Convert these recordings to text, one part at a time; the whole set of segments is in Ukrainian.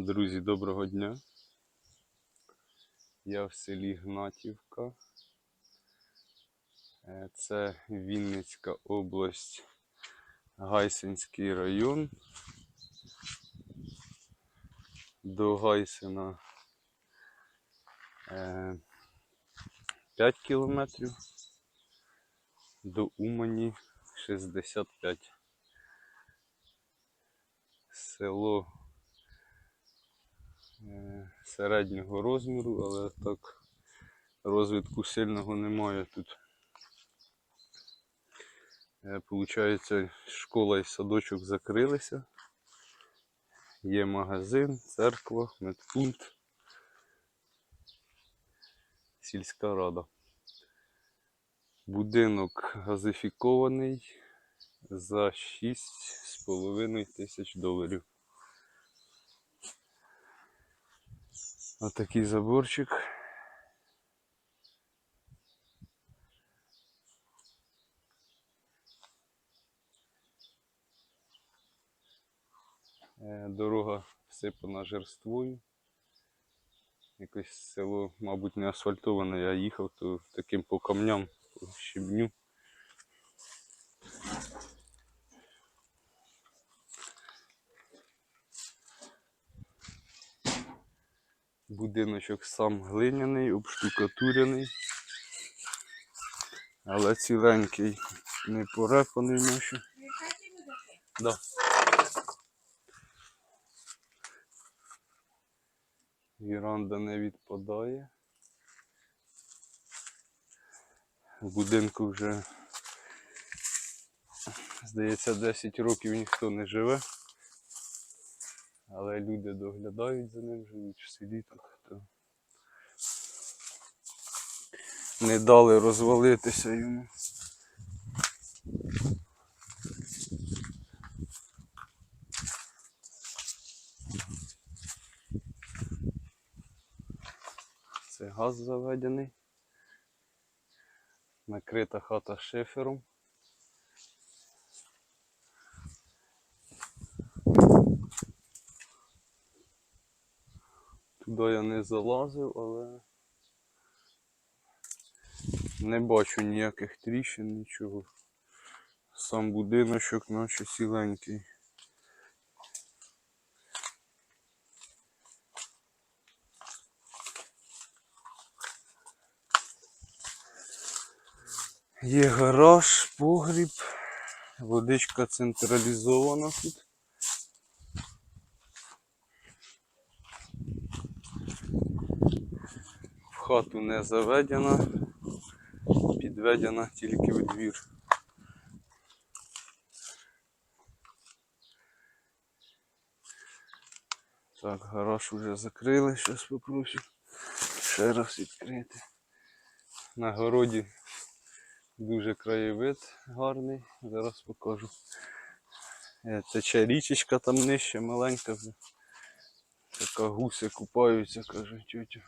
Друзі, доброго дня. Я в селі Гнатівка. Е, Це Вінницька область, Гайсинський район. До Гайсина е, 5 кілометрів, до Умані 65. Село е, середнього розміру, але так розвитку сильного немає тут. Е, Получається, школа і садочок закрилися. Є магазин, церква, медпункт, сільська рада. Будинок газифікований за 6,5 тисяч доларів. Отакий заборчик. Е, Дорога всипана жерствою. Якось село, мабуть, не асфальтоване, я їхав, то таким по камням, по щебню. Будиночок сам глиняний, обштукатурений, але ціленький, не порепаний ночі. Да. Віранда не відпадає. В будинку вже, здається, 10 років ніхто не живе. Але люди доглядають за ним, живуть в селі. То не дали розвалитися йому. Це газ заведений. Накрита хата шифером. Туди я не залазив, але не бачу ніяких тріщин, нічого. Сам будиночок наче сіленький. Є гараж, погріб, водичка централізована тут. Хату не заведена, підведена тільки у двір. Так, гараж вже закрили, зараз попрошу ще раз відкрити. На городі дуже краєвид гарний, зараз покажу. Е, Тече річечка там нижче, маленька вже. Така гуси купаються, каже тютя.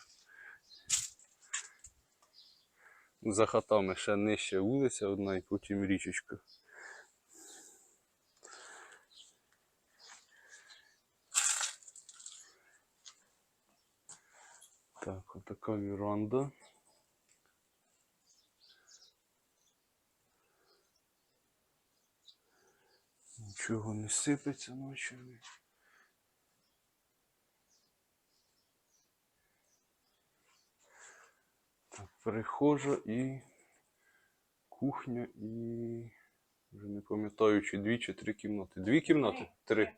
За хатами ще нижче вулиця одна і потім річечка. Так, отака віранда. Нічого не сипеться ночами. Так, перехожа і кухня і. Вже не пам'ятаю, чи дві, чи три кімнати. Дві кімнати? Три.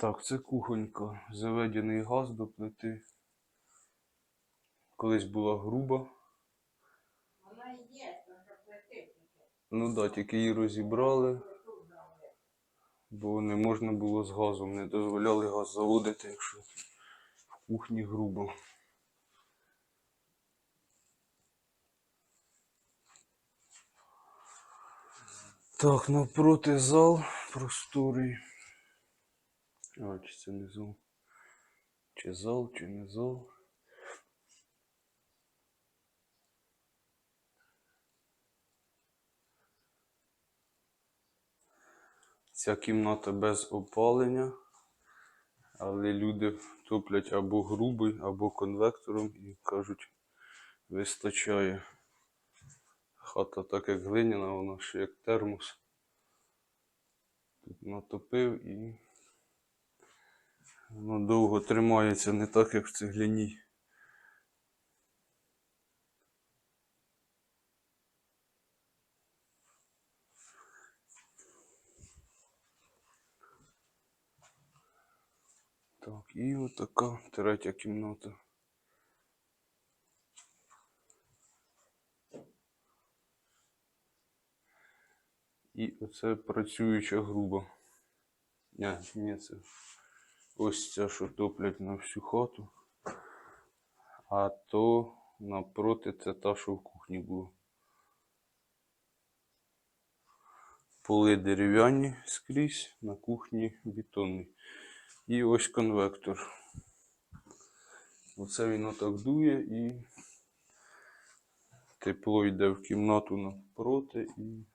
Так, це кухонька. Заведений газ до плити. Колись була груба. Вона є, що платити. Ну да, тільки її розібрали, бо не можна було з газом, не дозволяли газ заводити, якщо кухні грубо. Так, навпроти зал просторий. А, чи це не зал? Чи зал, чи не зал? Ця кімната без опалення, але люди топлять або грубий, або конвектором і кажуть, вистачає. Хата так як глиняна, вона ще як термос. Тут натопив і воно довго тримається, не так як в цегляній. Так, і отака третя кімната. І оце працююча груба. Ні, ні, це ось ця, що топлять на всю хату. А то напроти це та, що в кухні було. Поли дерев'яні скрізь, на кухні бетонний. І ось конвектор. Оце він отак дує і тепло йде в кімнату навпроти і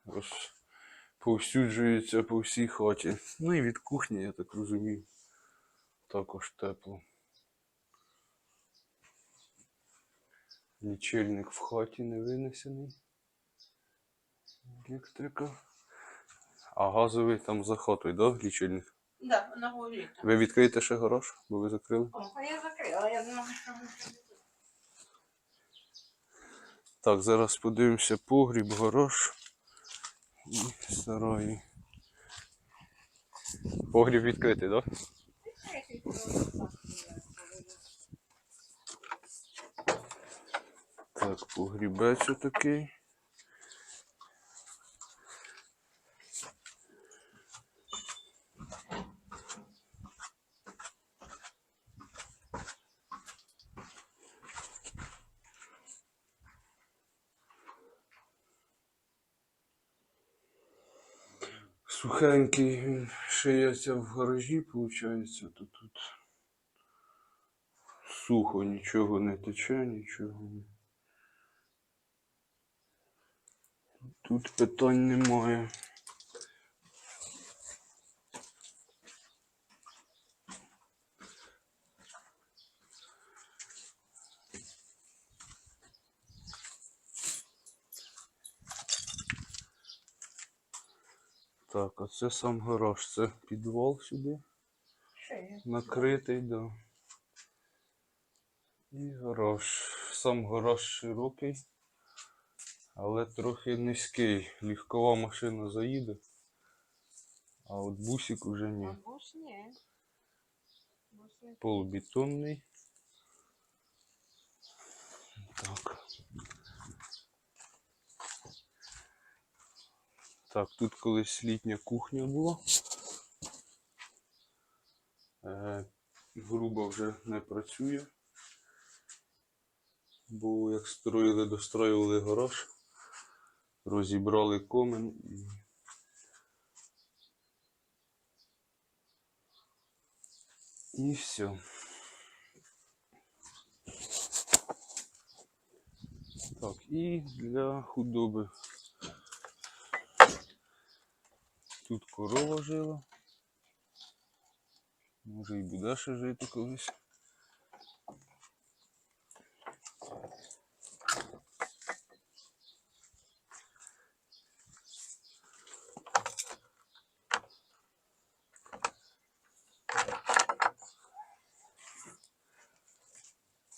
розповсюджується по всій хаті. Ну і від кухні, я так розумію, також тепло. Лічильник в хаті не винесений. Електрика. А газовий там за хатою, да, лічильник? Да, на горі. Ви відкриєте ще гараж, бо ви закрили? О, а я закрила, я думала, що не. Так, зараз подивимося погріб, гараж і сараї. Погріб відкритий, так? Да? Так, погрібець отакий. Сухенький шиється в гаражі, виходить, то тут сухо, нічого не тече, нічого не. Тут питань немає. Так, а це сам гараж, це підвал сюди накритий, да. І гараж. Сам гараж широкий, але трохи низький. Легкова машина заїде, а от бусик уже ні. Бус ні. Полубетонний. Так. Так, тут колись літня кухня була. Е, грубо вже не працює. Бо як строїли, достроювали гараж, розібрали комен і. І все. Так, і для худоби. Тут корова жила. Може і буде ще жити колись.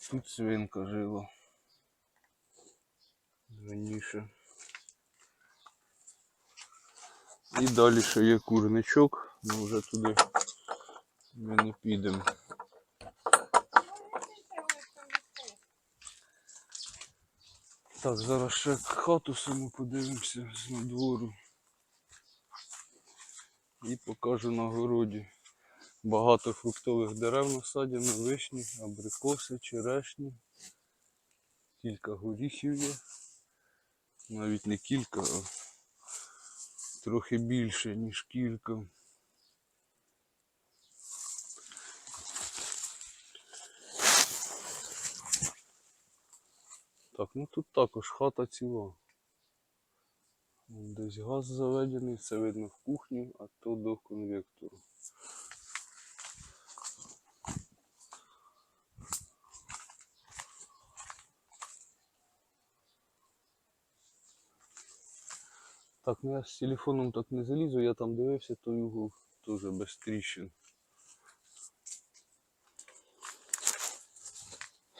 Тут свинка жила. Раніше. І далі ще є курничок, але вже туди ми не підемо. Так, зараз ще хату саму подивимося з надвору. І покажу на городі. Багато фруктових дерев насаджено, вишні, абрикоси, черешні. Кілька горіхів є. Навіть не кілька, а трохи більше, ніж кілька. Так, ну тут також хата ціла. Десь газ заведений, це видно в кухні, а то до конвектору. Так, ну я з телефоном так не залізу, я там дивився, той угол теж без тріщин.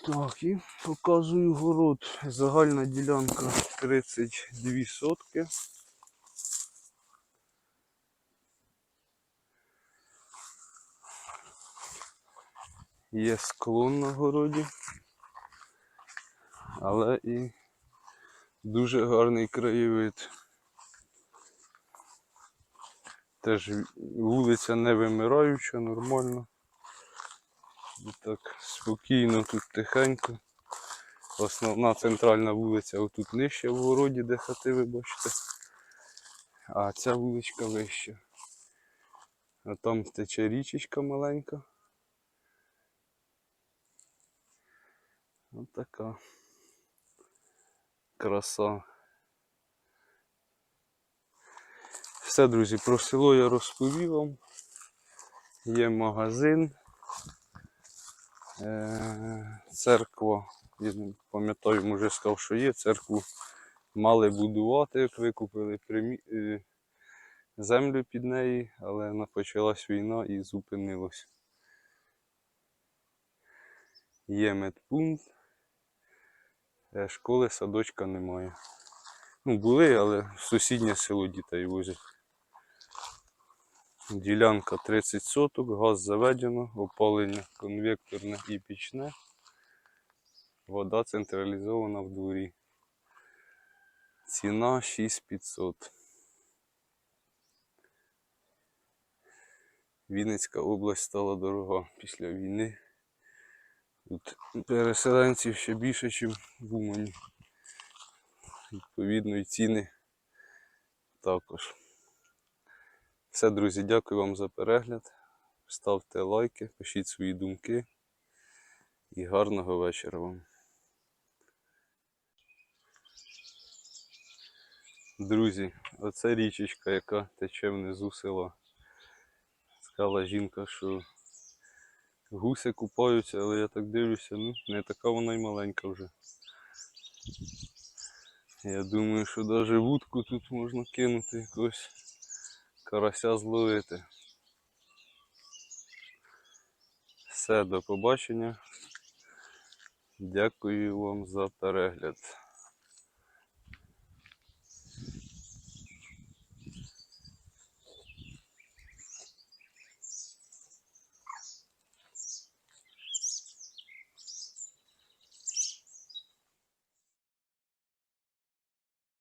Так, і показую город. Загальна ділянка 32 сотки. Є склон на городі, але і дуже гарний краєвид. Теж вулиця не вимираюча, нормально. І так спокійно, тут тихенько. Основна центральна вулиця отут нижче в городі, де хати ви бачите. А ця вуличка вища. А там тече річечка маленька. Ось така краса. Все, друзі, про село я розповів вам. Є магазин. Е, Церква, я не пам'ятаю, може сказав, що є. Церкву мали будувати, викупили примі... е, землю під неї, але почалась війна і зупинилось. Є медпункт. Е, Школи, садочка немає. Ну, були, але в сусіднє село дітей возять. Ділянка 30 соток, газ заведено, опалення конвекторне і пічне. Вода централізована в дворі. Ціна 6500. Вінницька область стала дорога після війни. Тут переселенців ще більше, ніж в Умані. Відповідно, і ціни також. Все, друзі, дякую вам за перегляд. Ставте лайки, пишіть свої думки. І гарного вечора вам. Друзі, оце річечка, яка тече внизу села. Сказала жінка, що гуси купаються, але я так дивлюся, ну, не така вона й маленька вже. Я думаю, що навіть вудку тут можна кинути якогось карася зловити. Все, до побачення. Дякую вам за перегляд.